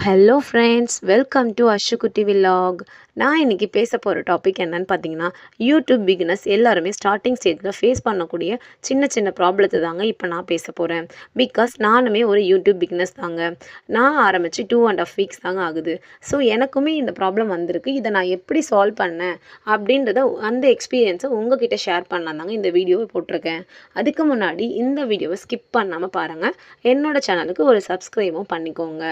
Hello friends welcome to Ashukutty vlog நான் இன்றைக்கி பேச போகிற டாபிக் என்னன்னு பார்த்தீங்கன்னா யூடியூப் பிகினஸ் எல்லாருமே ஸ்டார்டிங் ஸ்டேஜில் ஃபேஸ் பண்ணக்கூடிய சின்ன சின்ன ப்ராப்ளத்தை தாங்க இப்போ நான் பேச போகிறேன் பிகாஸ் நானுமே ஒரு யூடியூப் பிகினஸ் தாங்க. நான் ஆரம்பித்து டூ அண்ட் ஆஃப் வீக்ஸ் தாங்க ஆகுது. ஸோ எனக்குமே இந்த ப்ராப்ளம் வந்திருக்கு. இதை நான் எப்படி சால்வ் பண்ணேன்? அப்படின்றத அந்த எக்ஸ்பீரியன்ஸை உங்ககிட்ட ஷேர் பண்ணலாம் தாங்க இந்த வீடியோவை போட்டிருக்கேன். அதுக்கு முன்னாடி இந்த வீடியோவை ஸ்கிப் பண்ணாமல் பாருங்கள் என்னோட சேனலுக்கு ஒரு சப்ஸ்கிரைபும் பண்ணிக்கோங்க.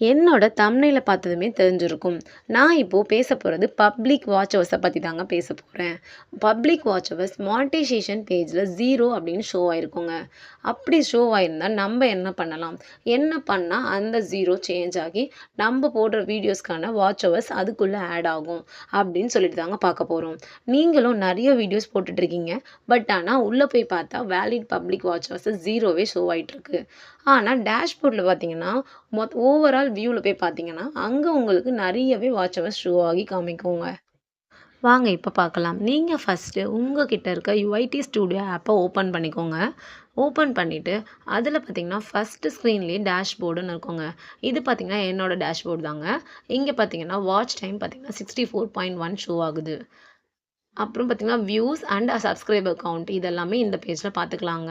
என்னோட தம்னையில பார்த்ததுமே தெரிஞ்சிருக்கும். நான் இப்போது பேச போகிறது பப்ளிக் வாட்ச் ஹவர்ஸை பற்றி தாங்க பேச போகிறேன் பப்ளிக் வாட்ச் ஹவர்ஸ் மானிட்டைசேஷன் பேஜில் ஜீரோ அப்படின்னு ஷோ ஆயிருக்குங்க. அப்படி ஷோ ஆயிருந்தால் நம்ம என்ன பண்ணலாம்? என்ன பண்ணால் அந்த ஜீரோ சேஞ்ச் ஆகி நம்ம போடுற வீடியோஸ்க்கான வாட்ச் ஹவர்ஸ் அதுக்குள்ளே ஆட் ஆகும். அப்படின்னு சொல்லிட்டு தாங்க பார்க்க போகிறோம் நீங்களும் நிறைய வீடியோஸ் போட்டுட்ருக்கீங்க பட் ஆனால் உள்ளே போய் பார்த்தா வேலிட் பப்ளிக் வாட்ச் ஹவர்ஸ் ஜீரோவே ஷோ ஆகிட்டுருக்கு ஆனால் டேஷ்போர்டில் பார்த்தீங்கன்னா மொத் ஓவரால் வியூவில் போய் பார்த்தீங்கன்னா அங்கே உங்களுக்கு நிறையவே வாட்ச் ஹவர்ஸ் ஷோ ஆகி காமிக்குங்க. வாங்க இப்போ பார்க்கலாம் நீங்கள் ஃபஸ்ட்டு உங்கள் கிட்ட இருக்க யுஐடி ஸ்டூடியோ ஆப்பை ஓப்பன் பண்ணிக்கோங்க. ஓப்பன் பண்ணிவிட்டு அதில் பார்த்தீங்கன்னா ஃபஸ்ட்டு ஸ்க்ரீன்லேயே டேஷ்போர்டுன்னு இருக்குங்க. இது பார்த்தீங்கன்னா என்னோடய டேஷ்போர்டு தாங்க. இங்கே பார்த்தீங்கன்னா வாட்ச் டைம் பார்த்தீங்கன்னா sixty four point one show ஆகுது. அப்புறம் பார்த்தீங்கன்னா வியூஸ் அண்ட் சப்ஸ்கிரைபர் கவுண்ட் இதெல்லாமே இந்த பேஜில் பார்த்துக்கலாங்க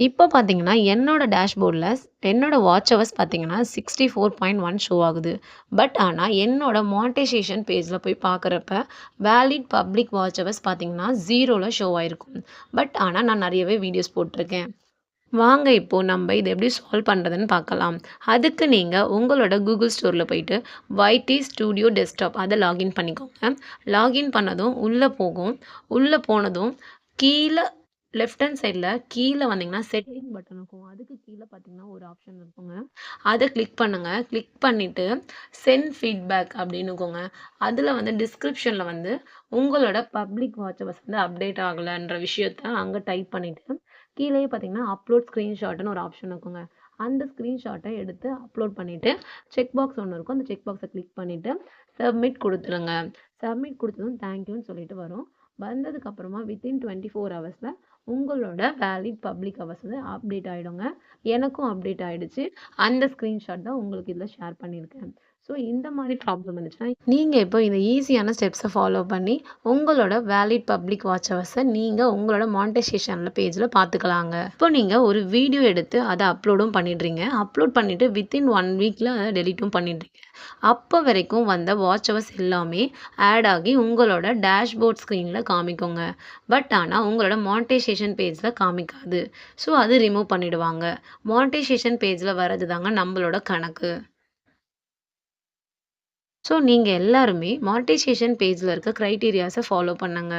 இப்போ பார்த்தீங்கன்னா என்னோடய டேஷ்போர்டில் என்னோடய வாட்ச் ஹவர்ஸ் பார்த்தீங்கன்னா sixty four point one show ஆகுது. பட் ஆனால் என்னோட மானிட்டைசேஷன் பேஜில் போய் பார்க்குறப்ப வேலிட் பப்ளிக் வாட்ச் ஹவர்ஸ் பார்த்தீங்கன்னா ஜீரோவில் ஷோ ஆகிருக்கும் பட் ஆனால் நான் நிறையவே வீடியோஸ் போட்டிருக்கேன். வாங்க இப்போது நம்ம இதை எப்படி சால்வ் பண்ணுறதுன்னு பார்க்கலாம். அதுக்கு நீங்கள் உங்களோட கூகுள் ஸ்டோரில் போயிட்டு வைடி ஸ்டூடியோ டெஸ்க்டாப் அதை லாகின் பண்ணிக்கோங்க. லாகின் பண்ணதும் உள்ளே போகும். உள்ளே போனதும் கீழே லெஃப்ட் ஹேண்ட் சைடில் கீழே வந்தீங்கன்னா செட்டிங் பட்டன் இருக்கும். அதுக்கு கீழே பார்த்தீங்கன்னா ஒரு ஆப்ஷன் இருக்குங்க. அதை கிளிக் பண்ணுங்கள் கிளிக் பண்ணிவிட்டு சென்ட் ஃபீட்பேக் அப்படின்னுக்கோங்க அதில் வந்து டிஸ்கிரிப்ஷனில் வந்து உங்களோட பப்ளிக் வாட்ச் ஹவர்ஸ் வந்து அப்டேட் ஆகலைன்ற விஷயத்த அங்கே டைப் பண்ணிவிட்டு கீழேயே பார்த்தீங்கன்னா அப்லோட் ஸ்க்ரீன்ஷாட்னு ஒரு ஆப்ஷன் இருக்குங்க. அந்த ஸ்க்ரீன்ஷாட்டை எடுத்து அப்லோட் பண்ணிவிட்டு செக் பாக்ஸ் ஒன்று இருக்கும். அந்த செக் பாக்ஸை கிளிக் பண்ணிவிட்டு சப்மிட் கொடுத்துருங்க. சப்மிட் கொடுத்ததும் தேங்க்யூன்னு சொல்லிட்டு வரும். வந்ததுக்கப்புறமா வித்தின் டுவெண்ட்டி ஃபோர் ஹவர்ஸில் உங்களோட வேலிட் பப்ளிக் ஹவர்ஸ் வந்து அப்டேட் ஆகிடுங்க எனக்கும் அப்டேட் ஆகிடுச்சு அந்த ஸ்க்ரீன்ஷாட் தான் உங்களுக்கு இதில் ஷேர் பண்ணியிருக்கேன். ஸோ இந்த மாதிரி ப்ராப்ளம் இருந்துச்சுன்னா நீங்கள் இப்போ இந்த ஈஸியான ஸ்டெப்ஸை ஃபாலோ பண்ணி உங்களோட வேலிட் பப்ளிக் வாட்ச் ஹவர்ஸை நீங்கள் உங்களோட மானிட்டைசேஷனில் பேஜில் பார்த்துக்கலாங்க இப்போ நீங்கள் ஒரு வீடியோ எடுத்து அதை அப்லோடும் பண்ணிடுறீங்க. அப்லோட் பண்ணிவிட்டு வித்தின் ஒன் வீக்கில் அதை டெலிட்டும் பண்ணிடுறீங்க. அப்போ வரைக்கும் வந்த வாட்ச் ஹவர்ஸ் எல்லாமே ஆட் ஆகி உங்களோட டேஷ்போர்ட் ஸ்க்ரீனில் காமிக்குங்க. பட் ஆனால் உங்களோட மானிட்டைசேஷன் பேஜில் காமிக்காது. ஸோ அது ரிமூவ் பண்ணிவிடுவாங்க மானிட்டைசேஷன் பேஜில் வர்றது தாங்க நம்மளோட கணக்கு. ஸோ நீங்கள் எல்லாருமே மானிட்டைசேஷன் பேஜில் இருக்க க்ரைட்டீரியாஸை ஃபாலோ பண்ணுங்க.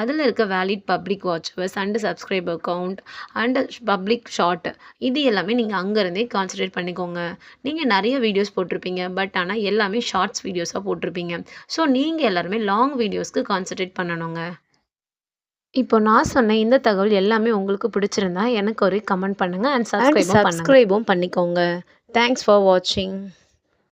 அதில் இருக்க valid public watch hours and subscriber count and public short இது எல்லாமே நீங்கள் அங்கேருந்தே கான்சன்ட்ரேட் பண்ணிக்கோங்க. நீங்கள் நிறைய வீடியோஸ் போட்டிருப்பீங்க பட் ஆனால் எல்லாமே ஷார்ட்ஸ் வீடியோஸாக போட்டிருப்பீங்க. ஸோ நீங்கள் எல்லாருமே லாங் வீடியோஸ்க்கு கான்சன்ட்ரேட் பண்ணணுங்க. இப்போ நான் சொன்ன இந்த தகவல் எல்லாமே உங்களுக்கு பிடிச்சிருந்தா எனக்கு ஒரு கமெண்ட் பண்ணுங்கள் அண்ட் சப்ஸ்கிரைபும் பண்ணிக்கோங்க. தேங்க்ஸ் ஃபார் வாட்சிங்